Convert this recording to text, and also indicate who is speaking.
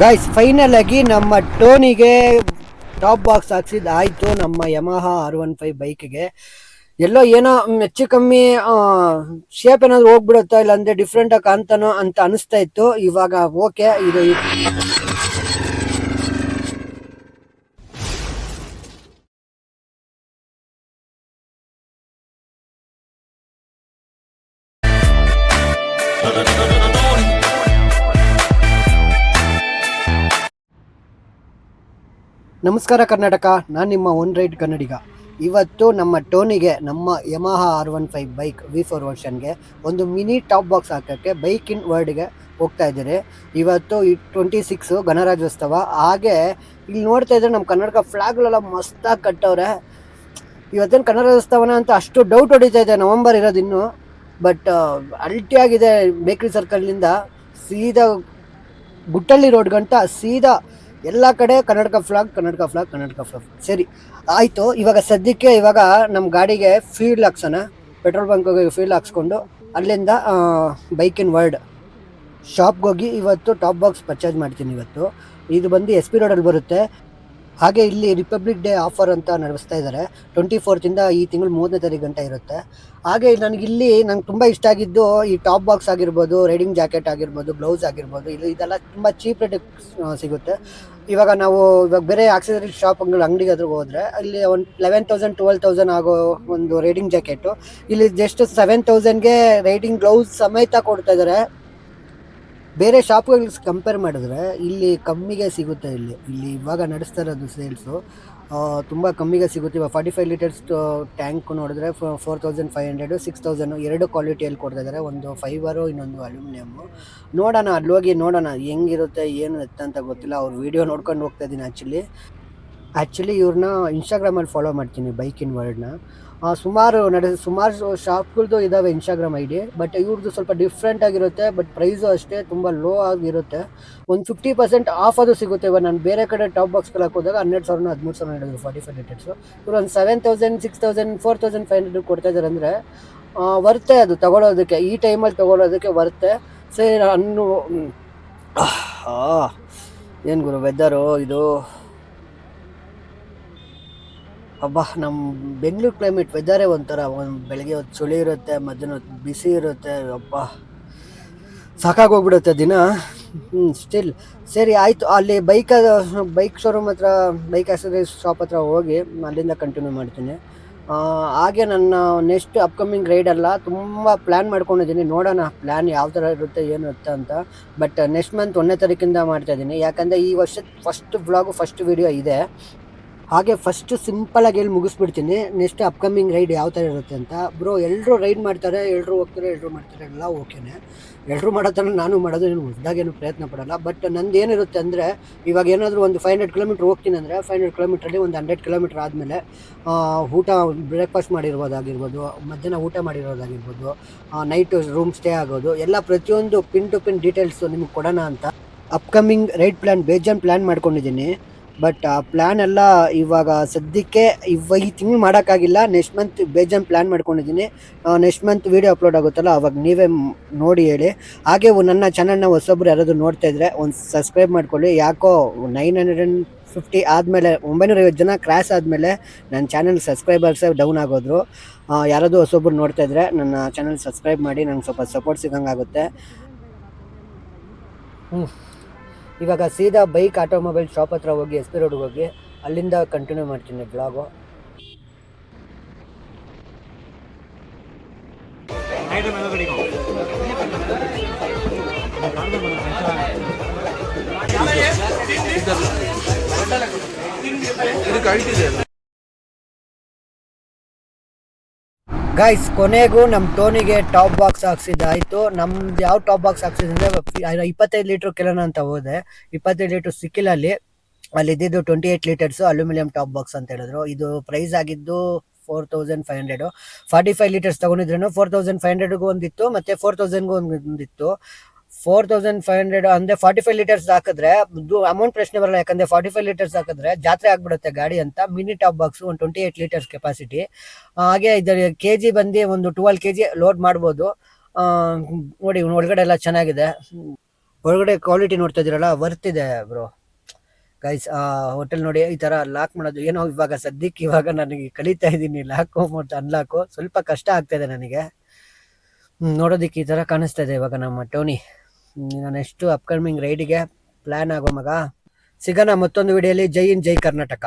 Speaker 1: Guys final ಆಗಿ ನಮ್ಮ ಟೋನಿಗೆ top box ಹಾಕ್ಸಿದ್ ಆಯ್ತು ನಮ್ಮ ಯಮಹ ಆರ್ ಒನ್ ಫೈವ್ ಬೈಕ್ಗೆ ಎಲ್ಲೋ ಏನೋ ಹೆಚ್ಚು ಕಮ್ಮಿ ಶೇಪ್ ಏನಾದ್ರು ಹೋಗ್ಬಿಡುತ್ತೋ ಇಲ್ಲ ಅಂದ್ರೆ ಡಿಫ್ರೆಂಟ್ ಆಗಿ ಕಾಣ್ತಾನೋ ಅಂತ ಅನಿಸ್ತಾ ಇತ್ತು. ಇವಾಗ ಓಕೆ ಇದು ನಮಸ್ಕಾರ ಕರ್ನಾಟಕ, ನಾನು ನಿಮ್ಮ ಒನ್ ರೈಡ್ ಕನ್ನಡಿಗ. ಇವತ್ತು ನಮ್ಮ ಟೋನಿಗೆ, ನಮ್ಮ Yamaha R one five bike V four ವರ್ಷನ್ಗೆ ಒಂದು ಮಿನಿ ಟಾಪ್ ಬಾಕ್ಸ್ ಹಾಕೋಕ್ಕೆ ಬೈಕ್ ಇನ್ ವರ್ಡ್ಗೆ ಹೋಗ್ತಾ ಇದ್ದಾರೆ. ಇವತ್ತು ಈ ಟ್ವೆಂಟಿ ಸಿಕ್ಸು ಗಣರಾಜ್ಯೋತ್ಸವ. ಹಾಗೆ ಇಲ್ಲಿ ನೋಡ್ತಾ ಇದ್ರೆ ನಮ್ಮ ಕರ್ನಾಟಕ ಫ್ಲಾಗ್ಗಳೆಲ್ಲ ಮಸ್ತಾಗಿ ಕಟ್ಟವ್ರೆ. ಇವತ್ತೇನು ಕನ್ನಡೋತ್ಸವನ ಅಂತ ಅಷ್ಟು ಡೌಟ್ ಹೊಡಿತಾ ಇದೆ, ನವಂಬರ್ ಇರೋದು ಇನ್ನೂ. ಬಟ್ ಅಲ್ಟಿಯಾಗಿದೆ ಬೇಕ್ರಿ ಸರ್ಕಲ್ನಿಂದ ಸೀದಾ ಗುಟ್ಟಳ್ಳಿ ರೋಡ್ ಗಂಟ ಸೀದಾ ಎಲ್ಲ ಕಡೆ ಕನ್ನಡಕ ಫ್ಲಾಗ್ ಕರ್ನಾಟಕ ಫ್ಲಾಗ್ ಕನ್ನಡಕ ಫ್ಲಾಗ್ ಸರಿ, ಆಯಿತು. ಇವಾಗ ಸದ್ಯಕ್ಕೆ ಇವಾಗ ನಮ್ಮ ಗಾಡಿಗೆ ಫೀಲ್ ಹಾಕ್ಸೋಣ. ಪೆಟ್ರೋಲ್ ಬಂಕ್ಗೆ ಫೀಲ್ಡ್ ಹಾಕ್ಸ್ಕೊಂಡು ಅಲ್ಲಿಂದ ಬೈಕಿನ ವರ್ಡ್ ಶಾಪ್ಗೆ ಹೋಗಿ ಇವತ್ತು ಟಾಪ್ ಬಾಕ್ಸ್ ಪರ್ಚೇಸ್ ಮಾಡ್ತೀನಿ ಇವತ್ತು. ಇದು ಬಂದು ಎಸ್ ಪಿ ರೋಡಲ್ಲಿ ಬರುತ್ತೆ. ಹಾಗೆ ಇಲ್ಲಿ ರಿಪಬ್ಲಿಕ್ ಡೇ ಆಫರ್ ಅಂತ ನಡೆಸ್ತಾ ಇದ್ದಾರೆ. ಟ್ವೆಂಟಿ ಫೋರ್ತಿಂದ ಈ ತಿಂಗಳು ಮೂರನೇ ತಾರೀಕು ಗಂಟೆ ಇರುತ್ತೆ. ಹಾಗೆ ನನಗೆ ಇಲ್ಲಿ ನಂಗೆ ತುಂಬ ಇಷ್ಟ ಆಗಿದ್ದು ಈ ಟಾಪ್ ಬಾಕ್ಸ್ ಆಗಿರ್ಬೋದು ರೈಡಿಂಗ್ ಜಾಕೆಟ್ ಆಗಿರ್ಬೋದು ಬ್ಲೌಸ್ ಆಗಿರ್ಬೋದು, ಇದು ಇದೆಲ್ಲ ತುಂಬ ಚೀಪ್ ರೇಟಿಗೆ ಸಿಗುತ್ತೆ. ಇವಾಗ ನಾವು ಇವಾಗ ಬೇರೆ ಆಕ್ಸೆಸರಿ ಶಾಪ್ಗಳು ಅಂಗಡಿಗೆ ಹತ್ರ ಹೋದರೆ ಅಲ್ಲಿ ಒಂದು ಲೆವೆನ್ ತೌಸಂಡ್ ಟ್ವೆಲ್ ತೌಸಂಡ್ ಆಗೋ ಒಂದು ರೈಡಿಂಗ್ ಜಾಕೆಟು ಇಲ್ಲಿ ಜಸ್ಟ್ ಸೆವೆನ್ ತೌಸಂಡ್ಗೆ ರೈಡಿಂಗ್ ಗ್ಲೌಸ್ ಸಮೇತ ಕೊಡ್ತಾ ಇದ್ದಾರೆ ಬೇರೆ ಶಾಪ್ಗಳಿಗೆ ಕಂಪೇರ್ ಮಾಡಿದ್ರೆ ಇಲ್ಲಿ ಕಮ್ಮಿಗೆ ಸಿಗುತ್ತೆ ಇಲ್ಲಿ. ಇಲ್ಲಿ ಇವಾಗ ನಡೆಸ್ತಾ ಇರೋದು ಸೇಲ್ಸು ತುಂಬ ಕಮ್ಮಿಗೆ ಸಿಗುತ್ತೆ. ಇವಾಗ ಫಾರ್ಟಿ ಫೈವ್ ಲೀಟರ್ಸ್ ಟ್ಯಾಂಕ್ ನೋಡಿದ್ರೆ four thousand five hundred six thousand ಎರಡು ಕ್ವಾಲಿಟಿಯಲ್ಲಿ ಕೊಡ್ತಾ ಇದ್ದಾರೆ ಒಂದು ಫೈಬರು ಇನ್ನೊಂದು ಅಲ್ಯೂಮಿನಿಯಮ್ಮು ನೋಡೋಣ, ಅಲ್ಲಿ ಹೋಗಿ ನೋಡೋಣ ಹೆಂಗಿರುತ್ತೆ, ಏನು ಎತ್ತ ಅಂತ ಗೊತ್ತಿಲ್ಲ. ಅವ್ರು ವಿಡಿಯೋ ನೋಡ್ಕೊಂಡು ಹೋಗ್ತಾ ಇದ್ದೀನಿ ಆ್ಯಕ್ಚುಲಿ ಆ್ಯಕ್ಚುಲಿ ಇವ್ರನ್ನ ಇನ್ಸ್ಟಾಗ್ರಾಮಲ್ಲಿ ಫಾಲೋ ಮಾಡ್ತೀನಿ ಬೈಕಿನ ವರ್ಡ್ನ ಸುಮಾರು ನಡೆ ಸುಮಾರು ಶಾಪ್ಗಳದ್ದು ಇದ್ದಾವೆ ಇನ್ಸ್ಟಾಗ್ರಾಮ್ ಐ ಡಿ ಬಟ್ ಇವ್ರದ್ದು ಸ್ವಲ್ಪ ಡಿಫ್ರೆಂಟ್ ಆಗಿರುತ್ತೆ ಬಟ್ ಪ್ರೈಸು ಅಷ್ಟೇ ತುಂಬ ಲೋ ಆಗಿರುತ್ತೆ. ಒಂದು ಫಿಫ್ಟಿ ಪರ್ಸೆಂಟ್ ಆಫ್ ಅದು ಸಿಗುತ್ತೆ. ಇವಾಗ ನಾನು ಬೇರೆ ಕಡೆ ಟಾಪ್ ಬಾಕ್ಸ್ಗಳು ಹಾಕೋದಾಗ ಹನ್ನೆರಡು ಸಾವಿರ ಹದಿಮೂರು ಸಾವಿರ ಹೇಳಿದ್ರು ಫಾರ್ಟಿ ಫೈವ್ ಲೀಟರ್ಸು ಇವರು ಒಂದು seven thousand six thousand four thousand five hundred ಕೊಡ್ತಾ ಇದ್ದಾರೆ ಅಂದರೆ ವರ್ತೆ ಅದು ತಗೊಳ್ಳೋದಕ್ಕೆ ಈ ಟೈಮಲ್ಲಿ ತಗೊಳ್ಳೋದಕ್ಕೆ ವರ್ತೆ. ಸರಿ ಅನ್ನು ಏನು ಗುರು ವೆದರು ಇದು? ಅಬ್ಬಾ ನಮ್ಮ ಬೆಂಗಳೂರು ಕ್ಲೈಮೇಟ್ ವೆದರೇ ಒಂಥರ, ಒಂದು ಬೆಳಗ್ಗೆ ಹೊತ್ತು ಚಳಿ ಇರುತ್ತೆ, ಮಧ್ಯಾಹ್ನ ಹೊತ್ತು ಬಿಸಿ ಇರುತ್ತೆ, ಅಬ್ಬಾ. ಸಾಕಾಗೋಗ್ಬಿಡುತ್ತೆ ದಿನ. ಹ್ಞೂ ಸ್ಟಿಲ್ ಸರಿ, ಆಯಿತು. ಅಲ್ಲಿ ಬೈಕ್ ಬೈಕ್ ಶೋರೂಮ್ ಹತ್ರ ಬೈಕ್ ಆಕ್ಸರೀಸ್ ಶಾಪ್ ಹತ್ರ ಹೋಗಿ ಅಲ್ಲಿಂದ ಕಂಟಿನ್ಯೂ ಮಾಡ್ತೀನಿ. ಹಾಗೆ ನನ್ನ ನೆಕ್ಸ್ಟ್ ಅಪ್ಕಮಿಂಗ್ ರೈಡ್ ತುಂಬ ಪ್ಲ್ಯಾನ್ ಮಾಡ್ಕೊಂಡಿದ್ದೀನಿ. ನೋಡೋಣ ಪ್ಲ್ಯಾನ್ ಯಾವ ಥರ ಇರುತ್ತೆ, ಏನು ಇರುತ್ತೆ ಅಂತ. ಬಟ್ ನೆಕ್ಸ್ಟ್ ಮಂತ್ ಒಂದನೇ ತಾರೀಕಿಂದ ಮಾಡ್ತಾಯಿದ್ದೀನಿ ಯಾಕಂದರೆ ಈ ವರ್ಷದ ಫಸ್ಟ್ ಬ್ಲಾಗು ಫಸ್ಟ್ ವಿಡಿಯೋ ಇದೆ. ಹಾಗೆ ಫಸ್ಟ್ ಸಿಂಪಲಾಗಿ ಹೇಳಿ ಮುಗಿಸ್ಬಿಡ್ತೀನಿ. ನೆಕ್ಸ್ಟ್ ಅಪ್ಕಮಿಂಗ್ ರೈಡ್ ಯಾವ ಥರ ಇರುತ್ತೆ ಅಂತ. ಬ್ರೋ ಎಲ್ಲರೂ ರೈಡ್ ಮಾಡ್ತಾರೆ ಎಲ್ಲರೂ ಹೋಗ್ತಾರೆ ಎಲ್ಲರೂ ಮಾಡ್ತಾರೆ, ಎಲ್ಲ ಓಕೆನೆ ಎಲ್ಲರೂ ಮಾಡೋ ಥರ ನಾನು ಮಾಡೋದು ಏನು ಹೊಸ್ದಾಗೇನು ಪ್ರಯತ್ನ ಪಡೋಲ್ಲ. ಬಟ್ ನಂದು ಏನಿರುತ್ತೆ ಅಂದರೆ, ಇವಾಗ ಏನಾದರೂ ಒಂದು ಫೈವ್ ಹಂಡ್ರೆಡ್ ಕಿಲೋಮೀಟ್ರ್ ಹೋಗ್ತೀನಿ ಅಂದರೆ ಫೈವ್ ಹಂಡ್ರೆಡ್ ಕಿಲೋಮೀಟ್ರಲ್ಲಿ ಒಂದು ಹಂಡ್ರೆಡ್ ಕಿಲೋಮೀಟ್ರ್ ಆದಮೇಲೆ ಊಟ ಬ್ರೇಕ್ಫಾಸ್ಟ್ ಮಾಡಿರ್ಬೋದಾಗಿರ್ಬೋದು, ಮಧ್ಯಾಹ್ನ ಊಟ ಮಾಡಿರೋದಾಗಿರ್ಬೋದು ನೈಟ್ ರೂಮ್ ಸ್ಟೇ ಆಗೋದು, ಎಲ್ಲ ಪ್ರತಿಯೊಂದು ಪಿನ್ ಟು ಪಿನ್ ಡೀಟೇಲ್ಸು ನಿಮ್ಗೆ ಕೊಡೋಣ ಅಂತ. ಅಪ್ಕಮಿಂಗ್ ರೈಡ್ ಪ್ಲ್ಯಾನ್ ಬೇಜಾನ್ ಪ್ಲ್ಯಾನ್ ಮಾಡ್ಕೊಂಡಿದ್ದೀನಿ. ಬಟ್ ಆ ಪ್ಲ್ಯಾನ್ ಎಲ್ಲ ಇವಾಗ ಸದ್ಯಕ್ಕೆ ಇವಾಗ ಈ ತಿಂಗಳು ಮಾಡೋಕ್ಕಾಗಿಲ್ಲ. ನೆಕ್ಸ್ಟ್ ಮಂತ್ ಬೇಜಾನ್ ಪ್ಲ್ಯಾನ್ ಮಾಡ್ಕೊಂಡಿದ್ದೀನಿ. ನೆಕ್ಸ್ಟ್ ಮಂತ್ ವೀಡಿಯೋ ಅಪ್ಲೋಡ್ ಆಗುತ್ತಲ್ಲ, ಅವಾಗ ನೀವೇ ನೋಡಿ ಹೇಳಿ. ಹಾಗೆ ನನ್ನ ಚಾನಲ್ನ ಹೊಸೊಬ್ರು ಯಾರಾದರೂ ನೋಡ್ತಾ ಇದ್ರೆ ಒಂದು ಸಬ್ಸ್ಕ್ರೈಬ್ ಮಾಡ್ಕೊಳ್ಳಿ. ಯಾಕೋ ನೈನ್ ಹಂಡ್ರೆಡ್ ಆ್ಯಂಡ್ ಫಿಫ್ಟಿ ಆದಮೇಲೆ ಒಂಬೈನೂರ ಐವತ್ತು ಜನ ಕ್ರಾಸ್ ಆದಮೇಲೆ ನನ್ನ ಚಾನಲ್ ಸಬ್ಸ್ಕ್ರೈಬರ್ಸೇ ಡೌನ್ ಆಗೋದ್ರು. ಯಾರಾದರೂ ಹೊಸೊಬ್ರು ನೋಡ್ತಾ ಇದ್ರೆ ನನ್ನ ಚಾನಲ್ ಸಬ್ಸ್ಕ್ರೈಬ್ ಮಾಡಿ, ನಂಗೆ ಸ್ವಲ್ಪ ಸಪೋರ್ಟ್ ಸಿಗಂಗಾಗುತ್ತೆ. ಹ್ಞೂ ಇವಾಗ ಸೀದಾ ಬೈಕ್ ಆಟೋಮೊಬೈಲ್ ಶಾಪ್ ಹತ್ರ ಹೋಗಿ ಎಸ್ ಪಿ ರೋಡ್ಗೆ ಹೋಗಿ, ಅಲ್ಲಿಂದ ಕಂಟಿನ್ಯೂ ಮಾಡ್ತೀನಿ ಬ್ಲಾಗು ಗೈಸ್ ಕೊನೆಗೂ ನಮ್ಮ ಟೋನಿಗೆ ಟಾಪ್ ಬಾಕ್ಸ್ ಹಾಕ್ಸಿದ್ದಾಯಿತು ನಮ್ದು ಯಾವ ಟಾಪ್ ಬಾಕ್ಸ್ ಹಾಕ್ಸಿದ್ರೆ ಇಪ್ಪತ್ತೈದು ಲೀಟ್ರ್ ಕೆಲನ ಅಂತ ಹೋದೆ. ಇಪ್ಪತ್ತೈದು ಲೀಟ್ರ್ ಸಿಕ್ಕಿಲ್ಲ ಅಲ್ಲಿ. ಅಲ್ಲಿ ಇದ್ದಿದ್ದು twenty eight litres aluminium top box ಅಂತ ಹೇಳಿದ್ರು. ಇದು ಪ್ರೈಸ್ ಆಗಿದ್ದು four thousand five hundred forty five litres ತೊಗೊಂಡಿದ್ರೂ four thousand five ಹಂಡ್ರೆಡ್ಗೂ ಒಂದಿತ್ತು, ಮತ್ತು ಫೋರ್ ತೌಸಂಡ್ಗೂ ಒಂದಿತ್ತು. ಫೋರ್ ತೌಸಂಡ್ ಫೈವ್ ಹಂಡ್ರೆಡ್ ಅಂದರೆ ಫಾರ್ಟಿ ಫೈವ್ ಲೀಟರ್ಸ್ ಹಾಕಿದ್ರೆ ಅಮೌಂಟ್ ಪ್ರಶ್ನೆ ಬರಲ್ಲ, ಯಾಕಂದರೆ ಫಾರ್ಟಿ ಫೈವ್ ಲೀಟರ್ಸ್ ಹಾಕಿದ್ರೆ ಜಾತ್ರೆ ಆಗ್ಬಿಡುತ್ತೆ ಗಾಡಿ ಅಂತ ಮಿನಿ ಟಾಪ್ ಬಾಕ್ಸ್ ಒಂದು ಟ್ವೆಂಟಿ ಏಟ್ ಲೀಟರ್ಸ್ ಕೆಪಾಸಿಟಿ ಹಾಗೆ ಇದರ ಕೆ ಜಿ ಬಂದು ಒಂದು ಟ್ವೆಲ್ ಕೆ ಜಿ ಲೋಡ್ ಮಾಡ್ಬೋದು ನೋಡಿ ಒಳಗಡೆ ಎಲ್ಲ ಚೆನ್ನಾಗಿದೆ. ಒಳಗಡೆ ಕ್ವಾಲಿಟಿ ನೋಡ್ತಾ ಇದ್ದೀರಲ್ಲ ವರ್ತ್ ಇದೆ ಬ್ರೋ ಗೈಸ್ ಆ ಹೋಟೆಲ್ ನೋಡಿ, ಈ ತರ ಲಾಕ್ ಮಾಡೋದು, ಏನೋ ಇವಾಗ ಸದ್ಯಕ್ಕೆ ಇವಾಗ ನನಗೆ ಕಲಿತಾ ಇದ್ದೀನಿ ಲಾಕು ಮತ್ತು ಅನ್ಲಾಕು ಸ್ವಲ್ಪ ಕಷ್ಟ ಆಗ್ತಾ ಇದೆ ನನಗೆ. ನೋಡೋದಿಕ್ಕೆ ಈ ಥರ ಕಾಣಿಸ್ತಾ ಇದೆ ಇವಾಗ ನಮ್ಮ ಟೋನಿ ನಾನು ನೆಕ್ಸ್ಟ್ ಅಪ್ಕಮಿಂಗ್ ರೈಡಿಗೆ ಪ್ಲ್ಯಾನ್ ಆಗೋ ಮಗ. ಸಿಗೋಣ ಮತ್ತೊಂದು ವಿಡಿಯೋಲಿ ಜೈ ಇನ್ ಜೈ ಕರ್ನಾಟಕ.